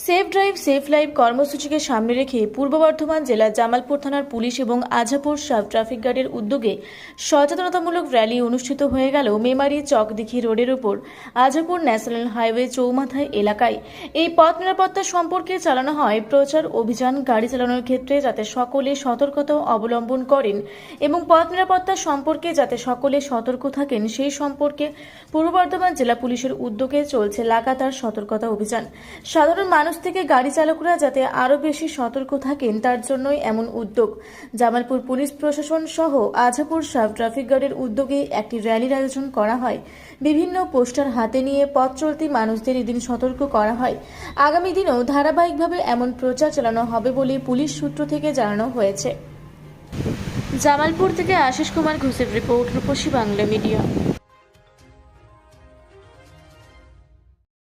Safe drive, safe live কর্মসূচিকে সামনে রেখে পূর্ব বর্ধমান জেলার জামালপুর থানার পুলিশ এবং আজাপুর সাব ট্রাফিক গার্ডের উদ্যোগে সচেতনতামূলক র্যালি অনুষ্ঠিত হয়ে গেল মেমারি চকদিঘি রোডের উপর আজাপুর ন্যাশনাল হাইওয়ে চৌমাথায় এলাকায়। এই পথ নিরাপত্তা সম্পর্কে চালানো হয় প্রচার অভিযান, গাড়ি চালানোর ক্ষেত্রে যাতে সকলে সতর্কতা অবলম্বন করেন এবং পথ নিরাপত্তা সম্পর্কে যাতে সকলে সতর্ক থাকেন, সেই সম্পর্কে পূর্ব বর্ধমান জেলা পুলিশের উদ্যোগে চলছে লাগাতার সতর্কতা অভিযান। সাধারণ মানুষ থেকে গাড়ি চালকরা যাতে আরও বেশি সতর্ক থাকেন, তার জন্যই এমন উদ্যোগ। জামালপুর পুলিশ প্রশাসন সহ আজাপুর সাব ট্রাফিক গার্ডের উদ্যোগে একটি র্যালির আয়োজন করা হয়। বিভিন্ন পোস্টার হাতে নিয়ে পথ চলতি মানুষদের এদিন সতর্ক করা হয়। আগামী দিনেও ধারাবাহিকভাবে এমন প্রচার চালানো হবে বলে পুলিশ সূত্র থেকে জানানো হয়েছে। জামালপুর থেকে আশিস কুমার ঘোষের রিপোর্ট, রূপসী বাংলা মিডিয়া।